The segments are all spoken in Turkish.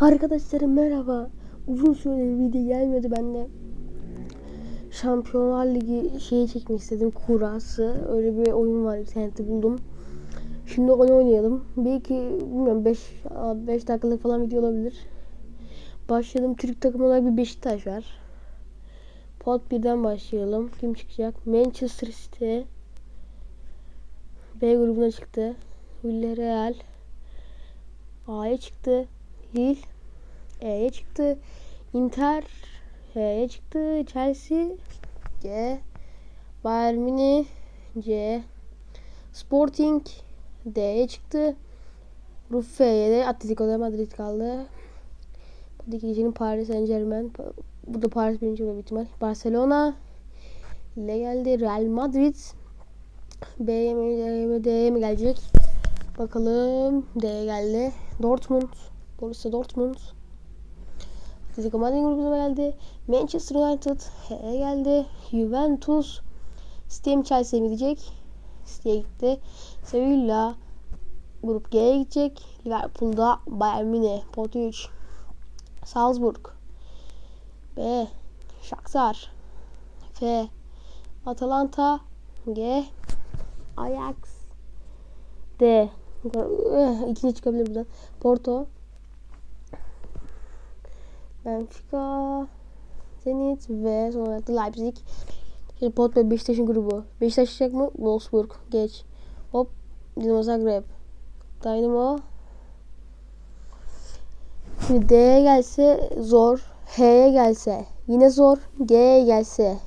Arkadaşlarım merhaba. Uzun süredir video gelmedi bende. Şampiyonlar Ligi şeyi çekmek istedim. Kurası. Öyle bir oyun var internette buldum. Şimdi onu oynayalım. Belki bilmiyorum 5 5 dakikalık falan video olabilir. Başlayalım. Türk takımı olarak bir Beşiktaş var. Pot 1'den başlayalım. Kim çıkacak? Manchester City. B grubuna çıktı. Villarreal. A'ya çıktı. Lille. E'ye çıktı. Inter. H'ye çıktı. Chelsea. G. Bayern Münih. C. Sporting. D'ye çıktı. Grup F'ye de Atletico de Madrid kaldı. Bu iki kişinin Paris Saint Germain. Bu da Paris birinci büyük ihtimal. Barcelona. ile geldi. Real Madrid. B'ye mi, D'ye mi gelecek? Bakalım. D'ye geldi. Dortmund. Borussia Dortmund. Atletico Madrid grubuna geldi. Manchester United. H'ye geldi. Juventus. Mi Chelsea'ye gidecek? City'ye gitti. Sevilla. Grup G'ye gidecek. Liverpool'da Bayern Münih. Pot 3. Salzburg. B. Shakhtar. F. Atalanta. G. Ajax. D. İkinci çıkabilir buradan. Porto. Benfica. Zenit ve son olarak da Leipzig. Şimdi Porto ve Beşiktaş'ın grubu. Beşiktaş çıkacak mı? Wolfsburg. Geç. Hop. Dinamo Zagreb. Dynamo. Şimdi D'ye gelse zor. H'ye gelse yine zor. G'ye gelse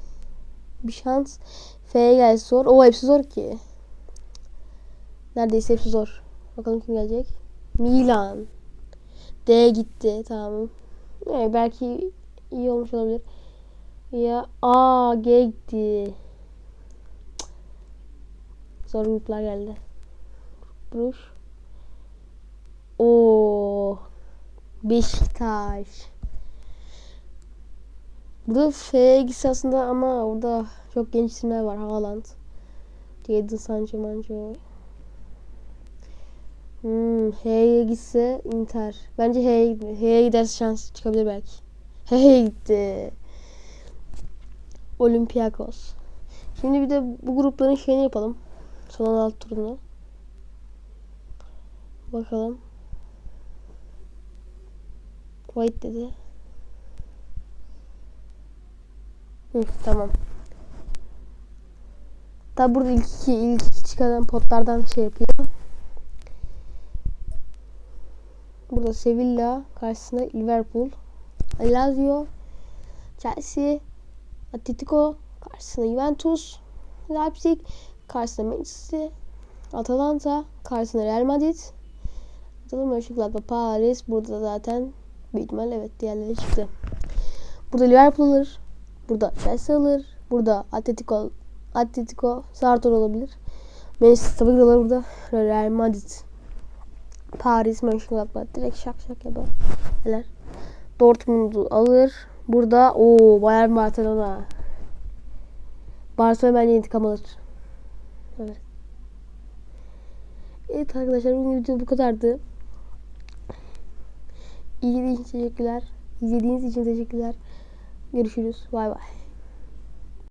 bir şans. F'ye gelse zor. O hepsi zor ki. Neredeyse hepsi zor. Bakalım kim gelecek. Milan. D gitti. Tamam. Evet, belki iyi olmuş olabilir. Ya A G gitti. Zor gruplar geldi. Bruş. O Beşiktaş. Burada F'ye gitse aslında ama orada çok genç isimler var. Haaland. Jadon Sancho Mancho. Hmm, H'ye gitse Inter. Bence H'ye. H'ye giderse şans çıkabilir belki. H'ye gitti. Olympiakos. Şimdi bir de bu grupların şeyini yapalım. Son 16 turunu. Bakalım. White dedi. Hı, tamam. Tabi burada ilk iki, ilk iki çıkan potlardan şey yapıyor. Burada Sevilla karşısında Liverpool, Lazio, Chelsea, Atletico karşısında Juventus, Leipzig karşısında Manchester, Atalanta karşısında Real Madrid, Atalanta Mönchengladbach, Paris burada zaten büyük ihtimalle evet diğerleri çıktı. Burada Liverpool alır, burada Chelsea alır, burada Atletico Atletico Sartor olabilir. Manchester tabii alır burada Real Madrid. Paris Mönchengladbach direkt şak şak yapar. Neler? Dortmund'u alır. Burada o Bayern Barcelona. Barcelona bence intikam alır. Evet. Evet arkadaşlar bugün video bu kadardı. İzlediğiniz için teşekkürler. İzlediğiniz için teşekkürler. Görüşürüz. Bay bay.